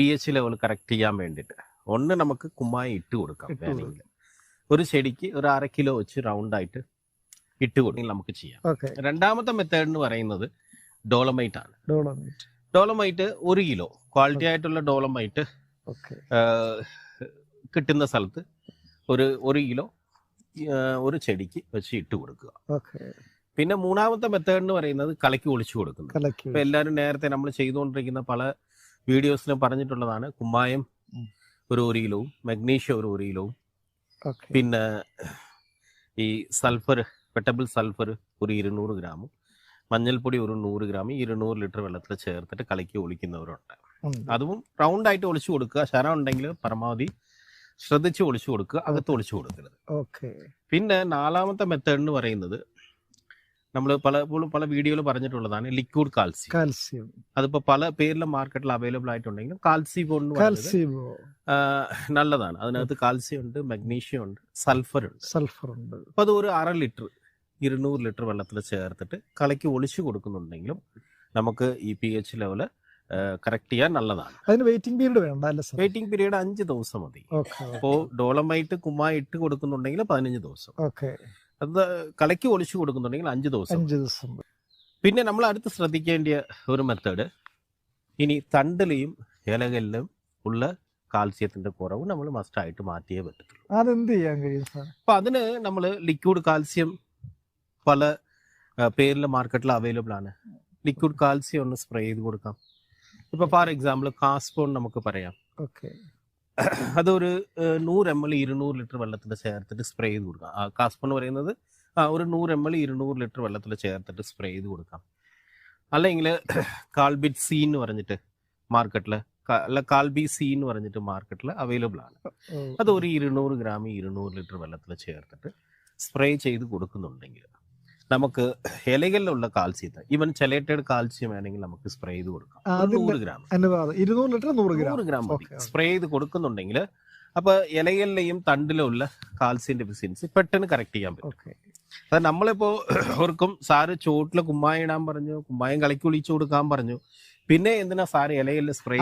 P H level correct ചെയ്യാൻ വേണ്ടിയിട്ട്. ഒന്ന് നമുക്ക് കുമ്മായി ഇട്ട് കൊടുക്കാം വേണമെങ്കിൽ. ഒരു ചെടിക്ക് ഒരു അര കിലോ വെച്ച് റൗണ്ടായിട്ട് ഇട്ട് കൊടുക്കും. നമുക്ക് ചെയ്യാം. രണ്ടാമത്തെ മെത്തേഡ് എന്ന് പറയുന്നത് ഡോളമൈറ്റ് ആണ്. ഡോളമൈറ്റ് ഡോളമൈറ്റ് ഒരു കിലോ. ക്വാളിറ്റി ആയിട്ടുള്ള ഡോളമൈറ്റ് കിട്ടുന്ന സ്ഥലത്ത് ഒരു ഒരു കിലോ ഒരു ചെടിക്ക് വെച്ച് ഇട്ട് കൊടുക്കുക. പിന്നെ മൂന്നാമത്തെ മെത്തേഡ് എന്ന് പറയുന്നത് കലക്കി ഒളിച്ചു കൊടുക്കുന്നത്. ഇപ്പൊ എല്ലാവരും നേരത്തെ നമ്മൾ ചെയ്തുകൊണ്ടിരിക്കുന്ന പല വീഡിയോസിലും പറഞ്ഞിട്ടുള്ളതാണ്. കുമ്മായം ഒരു ഒരു കിലോവും മഗ്നീഷ്യം ഒരു ഒരു കിലോവും പിന്നെ ഈ സൾഫർ വെട്ടബിൾ സൾഫർ ഒരു ഇരുന്നൂറ് ഗ്രാമും മഞ്ഞൾപ്പൊടി ഒരു നൂറ് ഗ്രാം ഇരുന്നൂറ് ലിറ്റർ വെള്ളത്തിൽ ചേർത്തിട്ട് കലക്കി ഒളിക്കുന്നവരുണ്ട്. അതും റൗണ്ട് ആയിട്ട് ഒളിച്ചു കൊടുക്കുക. ശരം ഉണ്ടെങ്കിൽ പരമാവധി ശ്രദ്ധിച്ച് ഒളിച്ചു കൊടുക്കുക. അകത്ത് ഒളിച്ചു കൊടുക്കരുത്. ഓക്കെ. പിന്നെ നാലാമത്തെ മെത്തേഡ് എന്ന് പറയുന്നത് നമ്മൾ പലപ്പോഴും പല വീഡിയോയിൽ പറഞ്ഞിട്ടുള്ളതാണ് ലിക്വിഡ് കാൽസ്യം. കാൽസ്യം. അതിപ്പോ പല പേരിലും മാർക്കറ്റിൽ അവൈലബിൾ ആയിട്ടുണ്ടെങ്കിലും കാൽസ്യം ആ, നല്ലതാണ് അതിനകത്ത് കാൽസ്യം. ഉണ്ട് മഗ്നീഷ്യം ഉണ്ട് സൾഫർ ഉണ്ട് സൾഫർ ഉണ്ട് അപ്പൊ അത് ഒരു അര ലിറ്റർ ഇരുന്നൂറ് ലിറ്റർ വെള്ളത്തിൽ ചേർത്തിട്ട് കലക്കി ഒളിച്ചു കൊടുക്കുന്നുണ്ടെങ്കിലും നമുക്ക് ഈ പി എച്ച് ലെവൽ കറക്റ്റ് ചെയ്യാൻ നല്ലതാണ്. അതിന് വെയിറ്റിംഗ് പീരീഡ് വേണ്ട വെയിറ്റിംഗ് പീരീഡ് അഞ്ച് ദിവസം മതി. അപ്പോ അപ്പോൾ ഡോളമൈറ്റ് കുമ്മായി ഇട്ട് കൊടുക്കുന്നുണ്ടെങ്കിൽ പതിനഞ്ച് ദിവസം. ഓക്കെ. അത് കലക്കി ഒളിച്ചു കൊടുക്കുന്നുണ്ടെങ്കിൽ അഞ്ച് ദിവസം അഞ്ച് ദിവസം പിന്നെ നമ്മൾ അടുത്ത് ശ്രദ്ധിക്കേണ്ട ഒരു മെത്തേഡ് ഇനി തണ്ടിലെയും ഇലകളിലും ഉള്ള കാൽസ്യത്തിന്റെ കുറവ് നമ്മൾ മസ്റ്റായിട്ട് മാറ്റിയേ പറ്റത്തുള്ളൂ. അതെന്ത് ചെയ്യാൻ കഴിയും സാർ? അപ്പൊ അതിന് നമ്മൾ ലിക്വിഡ് കാൽസ്യം പല പേരിൽ മാർക്കറ്റിൽ അവൈലബിൾ ആണ്. ലിക്വിഡ് കാൽസ്യം ഒന്ന് സ്പ്രേ ചെയ്ത് കൊടുക്കാം. ഇപ്പൊ ഫോർ എക്സാമ്പിൾ കാസ്പോൺ നമുക്ക് പറയാം. ഓക്കെ അതൊരു നൂറ് എം എൽ ഇരുന്നൂറ് ലിറ്റർ വെള്ളത്തിൽ ചേർത്തിട്ട് സ്പ്രേ ചെയ്ത് കൊടുക്കാം. ആ കാസ്പോൺ എന്ന് പറയുന്നത് ആ ഒരു നൂറ് എം എൽ ഇരുന്നൂറ് ലിറ്റർ വെള്ളത്തിൽ ചേർത്തിട്ട് സ്പ്രേ ചെയ്ത് കൊടുക്കാം. അല്ലെങ്കിൽ കാൾബിറ്റ് സി എന്ന് പറഞ്ഞിട്ട് മാർക്കറ്റിൽ അല്ല കാൽബി സി എന്ന് പറഞ്ഞിട്ട് മാർക്കറ്റിൽ അവൈലബിൾ ആണ്. അത് ഒരു ഇരുന്നൂറ് ഗ്രാം ഇരുന്നൂറ് ലിറ്റർ വെള്ളത്തിൽ ചേർത്തിട്ട് സ്പ്രേ ചെയ്ത് കൊടുക്കുന്നുണ്ടെങ്കിൽ നമുക്ക് ഇലകളിലുള്ള കാൽസ്യത്തെ ഇവൻ ചെലേറ്റഡ് കാൽസ്യം വേണമെങ്കിൽ നമുക്ക് സ്പ്രേ ചെയ്ത് കൊടുക്കാം. നൂറ് ഗ്രാം. ഇരുന്നൂറ് ലിറ്റർ നൂറ് ഗ്രാം. നൂറ് ഗ്രാം. സ്പ്രേ ചെയ്ത് കൊടുക്കുന്നുണ്ടെങ്കിൽ അപ്പൊ ഇലകളിലെയും തണ്ടിലും ഉള്ള കാൽസ്യം ഡെഫിഷ്യൻസി പെട്ടെന്ന് കറക്റ്റ് ചെയ്യാൻ പറ്റും. അത് നമ്മളിപ്പോ ഓർക്കും സാറ് ചോട്ടിൽ കുമ്മായം ഇടാൻ പറഞ്ഞു കുമ്മായം കളിക്ക് ഒളിച്ചു കൊടുക്കാൻ പറഞ്ഞു. പിന്നെ എന്തിനാ സാറ് ഇലകളിൽ സ്പ്രേ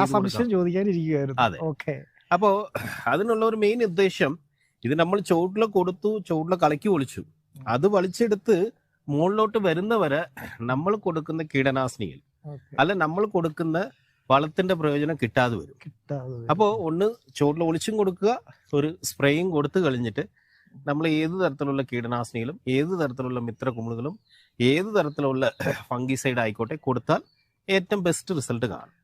ചോദിക്കാനിരിക്കുകയായിരുന്നു. അതെ. ഓക്കെ. അപ്പോ അതിനുള്ള ഒരു മെയിൻ ഉദ്ദേശം ഇത് നമ്മൾ ചുവട്ടിൽ കൊടുത്തു ചുവട്ടിൽ കളിക്ക് ഒളിച്ചു. അത് വലിച്ചെടുത്ത് മുകളിലോട്ട് വരുന്നവരെ നമ്മൾ കൊടുക്കുന്ന കീടനാശിനികൾ അല്ല നമ്മൾ കൊടുക്കുന്ന വളത്തിന്റെ പ്രയോജനം കിട്ടാതെ വരും. അപ്പോ അപ്പോൾ ഒന്ന് ചോട്ടിൽ ഒളിച്ചും കൊടുക്കുക ഒരു സ്പ്രേയും കൊടുത്തു കഴിഞ്ഞിട്ട് നമ്മൾ ഏത് തരത്തിലുള്ള കീടനാശിനികളും ഏത് തരത്തിലുള്ള മിത്രകുമിളുകളും ഏത് തരത്തിലുള്ള ഫംഗിസൈഡ് ആയിക്കോട്ടെ കൊടുത്താൽ ഏറ്റവും ബെസ്റ്റ് റിസൾട്ട് കാണും.